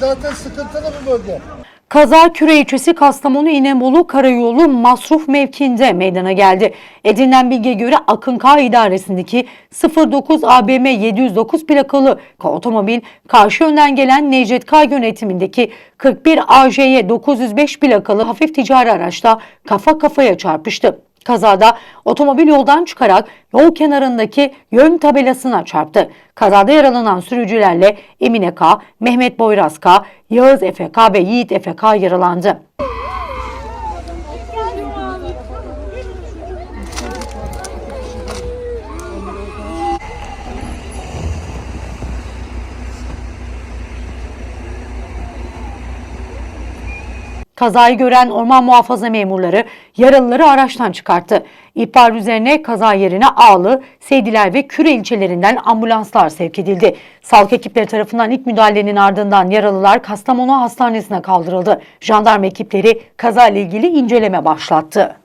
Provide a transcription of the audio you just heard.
Zaten sıkıntılı bir bölge. Kaza Küre ilçesi Kastamonu İnebolu Karayolu Masruf mevkiinde meydana geldi. Edinilen bilgiye göre Akın K idaresindeki 09 ABM 709 plakalı otomobil karşı yönden gelen Necdet K yönetimindeki 41 AJY 905 plakalı hafif ticari araçla kafa kafaya çarpıştı. Kazada otomobil yoldan çıkarak yol kenarındaki yön tabelasına çarptı. Kazada yaralanan sürücülerle Emine K, Mehmet Boyraz K, Yağız Efe K ve Yiğit Efe K yaralandı. Kazayı gören orman muhafaza memurları yaralıları araçtan çıkarttı. İhbar üzerine kaza yerine Ağlı, Seydiler ve Küre ilçelerinden ambulanslar sevk edildi. Sağlık ekipleri tarafından ilk müdahalenin ardından yaralılar Kastamonu Hastanesi'ne kaldırıldı. Jandarma ekipleri kazayla ilgili inceleme başlattı.